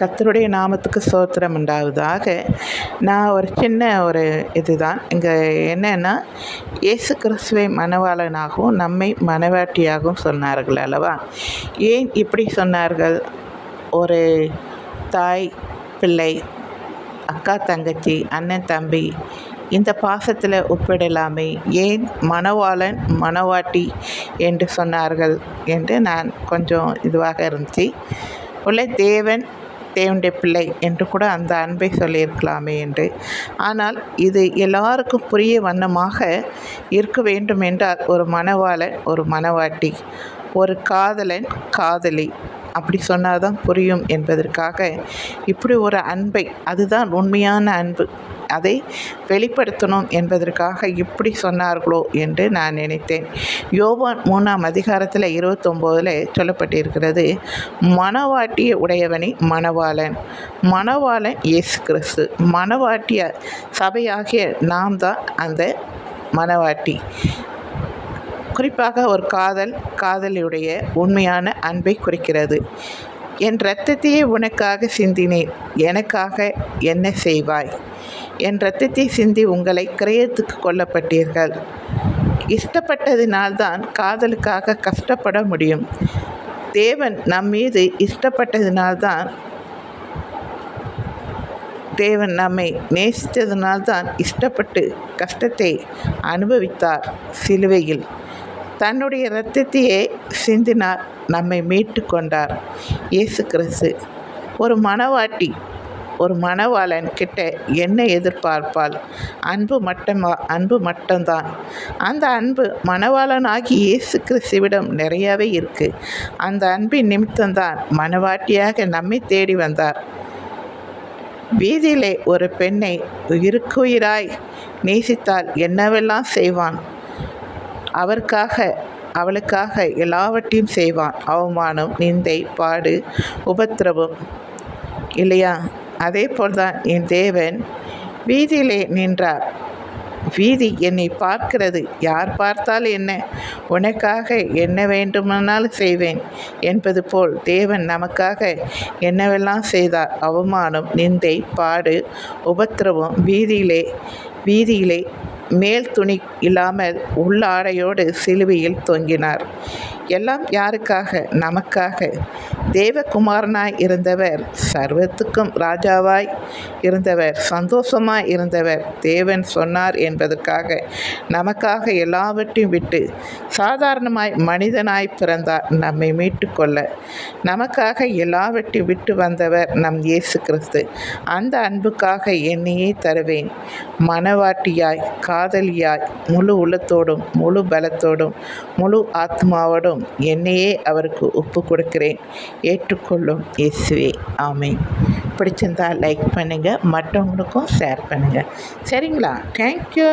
கர்த்தருடைய நாமத்துக்கு சோத்திரம் உண்டாவதாக. நான் ஒரு சின்ன ஒரு இதுதான். இங்கே என்னென்னா இயேசு கிறிஸ்துவை மணவாளனாகவும் நம்மை மணவாட்டியாகவும் சொன்னார்கள் அல்லவா? ஏன் இப்படி சொன்னார்கள்? ஒரு தாய் பிள்ளை அக்கா தங்கச்சி அண்ணன் தம்பி இந்த பாசத்தில் ஒப்பிடலாமே. ஏன் மணவாளன் மணவாட்டி என்று சொன்னார்கள் என்று நான் கொஞ்சம் இதுவாக இருந்துச்சு. உள்ள தேவன் தேவனுடைய பிள்ளை என்று கூட அந்த அன்பை சொல்லியிருக்கலாமே என்று. ஆனால் இது எல்லாருக்கும் புரிய வண்ணமாக இருக்க வேண்டும் என்றால் ஒரு மணவாளன் ஒரு மணவாட்டி. ஒரு காதலன் காதலி. அப்படி சொன்னால் தான் புரியும் என்பதற்காக இப்படி ஒரு அன்பை அதுதான் உண்மையான அன்பு. அதை வெளிப்படுத்தணும் என்பதற்காக இப்படி சொன்னார்களோ என்று நான் நினைத்தேன். யோவான் மூணாம் அதிகாரத்தில் இருபத்தொம்போதில் சொல்லப்பட்டிருக்கிறது மணவாட்டிய உடையவனை மணவாளன் மணவாளன் இயேசு கிறிஸ்து. மணவாட்டிய சபையாகிய நாம் தான் அந்த மணவாட்டி. குறிப்பாக ஒரு காதல் காதலியுடைய உண்மையான அன்பை குறிக்கிறது. என் இரத்தத்தையே உனக்காக சிந்தினேன் எனக்காக என்ன செய்வாய்? என் ரத்தத்தை சிந்தி உங்களை கிரயத்துக்கு கொல்லப்பட்டீர்கள். இஷ்டப்பட்டதினால்தான் காதலுக்காக கஷ்டப்பட முடியும். தேவன் நம் மீது இஷ்டப்பட்டதினால்தான் தேவன் நம்மை நேசித்ததினால்தான் இஷ்டப்பட்டு கஷ்டத்தை அனுபவித்தார் சிலுவையில். தன்னுடைய இரத்தத்தையே சிந்தினார் நம்மை மீட்டு கொண்டார். இயேசு கிறிஸ்து ஒரு மணவாட்டி ஒரு மணவாளன் கிட்ட என்ன எதிர்பார்ப்பால் அன்பு மட்டமா? அன்பு மட்டும்தான். அந்த அன்பு மணவாளனாகி இயேசு கிறிஸ்துவிடம் நிறையாவே இருக்குது அந்த அன்பின் நிமித்தம்தான் மணவாட்டியாக நம்மை தேடி வந்தார். வீதியிலே ஒரு பெண்ணை இருக்குயிராய் நேசித்தால் என்னவெல்லாம் செய்வான்? அவருக்காக அவளுக்காக எல்லாவற்றையும் செய்வான். அவமானம் நிந்தை பாடு உபத்திரவம். இல்லையா? அதே போல்தான் என் தேவன் வீதியிலே நின்றார். வீதி என்னை பார்க்கிறது. யார் பார்த்தால் என்ன? உனக்காக என்ன வேண்டுமானாலும் செய்வேன் என்பது போல் தேவன் நமக்காக என்னவெல்லாம் செய்தார்? அவமானம் நிந்தை பாடு உபத்திரவம் வீதியிலே வீதியிலே மேல் துணி இல்லாமல் உள்ளாடையோடு சிலுவையில் தொங்கினார். எல்லாம் யாருக்காக? நமக்காக. தேவகுமாரனாய் இருந்தவர் சர்வத்துக்கும் ராஜாவாய் இருந்தவர் சந்தோஷமாய் இருந்தவர். தேவன் சொன்னார் என்பதற்காக நமக்காக எல்லாவற்றையும் விட்டு சாதாரணமாய் மனிதனாய் பிறந்தார். நம்மை மீட்டு கொள்ள நமக்காக எல்லாவற்றையும் விட்டு வந்தவர் நம் இயேசு கிறிஸ்து. அந்த அன்புக்காக என்னையே தருவேன். மனவாட்டியாய் காதலியாய் முழு உள்ளத்தோடும் முழு பலத்தோடும் முழு ஆத்மாவோடும் என்னையே அவருக்கு ஒப்பு கொடுக்கிறேன். ஏற்றுக்கொள்ளும் இயேசுவே. ஆமை பிடிச்சிருந்தா லைக் பண்ணுங்கள் மற்றவங்களுக்கும் ஷேர் பண்ணுங்கள் சரிங்களா? தேங்க்யூ